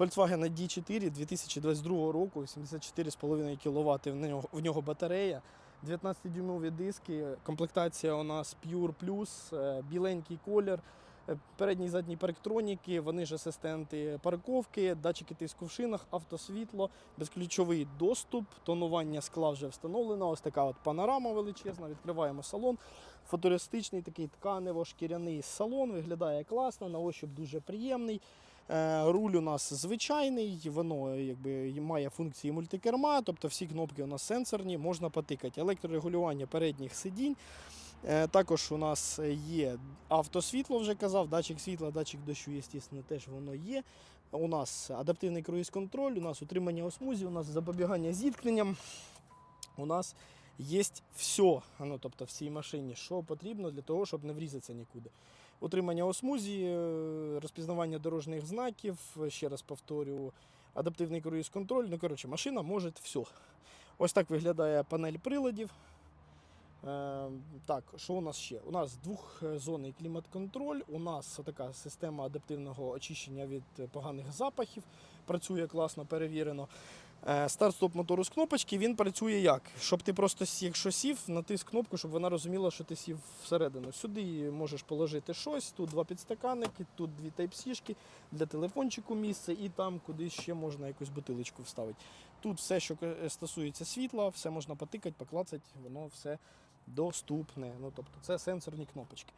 Volkswagen D4 2022 року, 74,5 кВт в нього, в нього батарея. 19-дюймові диски, комплектація у нас Pure Plus, е, біленький колір, передні і задні парктроніки, вони ж асистенти парковки, датчики тиску в шинах, автосвітло, безключовий доступ, тонування скла вже встановлено. Ось така от панорама величезна. Відкриваємо салон. Футуристичний такий тканево-шкіряний салон, виглядає класно, на ощуп дуже приємний. Е, Руль у нас звичайний, воно якби має функції мультикерма, тобто всі кнопки у нас сенсорні, можна потикати. Електрорегулювання передніх сидінь. Е, Також у нас є автосвітло, вже казав, датчик світла, датчик дощу, звісно, теж воно є. У нас адаптивний круїз-контроль, у нас утримання у смузі, у нас запобігання зіткненням. У нас є все, ну, тобто в цій машині, що потрібно для того, щоб не врізатися нікуди. Утримання у смузі, е, розпізнавання дорожніх знаків, ще раз повторю, адаптивний круїз-контроль. Ну, коротше, машина може все. Ось так виглядає панель приладів. Е, так, що у нас ще? У нас двохзонний клімат-контроль, у нас така система адаптивного очищення від е, поганих запахів. Працює класно, перевірено. Е, Старт-стоп мотору з кнопочки, він працює як? Щоб ти просто, якщо сів, натис кнопку, щоб вона розуміла, що ти сів всередину. Сюди можеш положити щось, тут два підстаканники, тут дві тайп-сішки для телефончику місце, і там кудись ще можна якусь бутилочку вставити. Тут все, що стосується світла, все можна потикати, поклацати, воно все доступне. Ну, тобто це сенсорні кнопочки.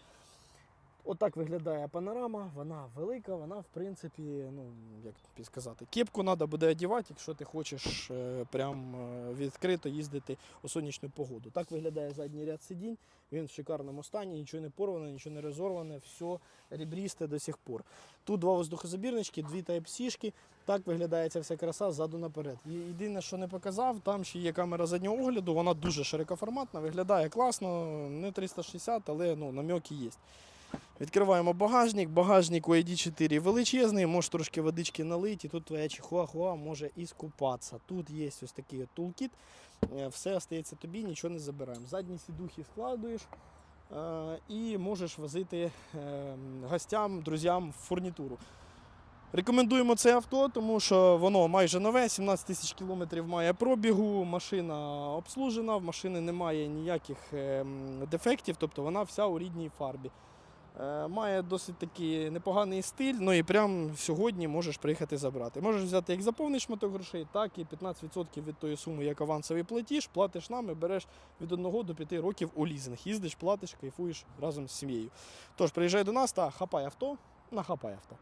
Отак виглядає панорама, вона велика, вона, в принципі, ну, як сказати, кепку треба буде одягати, якщо ти хочеш е, прям е, відкрито їздити у сонячну погоду. Так виглядає задній ряд сидінь, він в шикарному стані, нічого не порване, нічого не розорване, все ребрісте до сих пор. Тут два воздухозабірнички, дві Type-C-шки. Так виглядає ця вся краса ззаду наперед. Єдине, що не показав, там ще є камера заднього огляду, вона дуже широкоформатна, виглядає класно, не 360, але ну, намеки є. Відкриваємо багажник. Багажник у ID4 величезний, можеш трошки водички налити, тут твоя чихуахуа може і скупатися. Тут є ось такий тулкіт, е, все остається тобі, нічого не забираємо. Задні сідухи складуєш е, і можеш возити е, гостям, друзям фурнітуру. Рекомендуємо це авто, тому що воно майже нове, 17 тисяч кілометрів має пробігу, машина обслужена, в машини немає ніяких ем, дефектів, тобто вона вся у рідній фарбі. Е, Має досить такий непоганий стиль, ну і прямо сьогодні можеш приїхати забрати. Можеш взяти як за повний шматок грошей, так і 15% від тої суми, як авансовий платіж, платиш нам і береш від 1 до 5 років у лізинг. Їздиш, платиш, кайфуєш разом з сім'єю. Тож приїжджай до нас та хапай авто на хапай авто.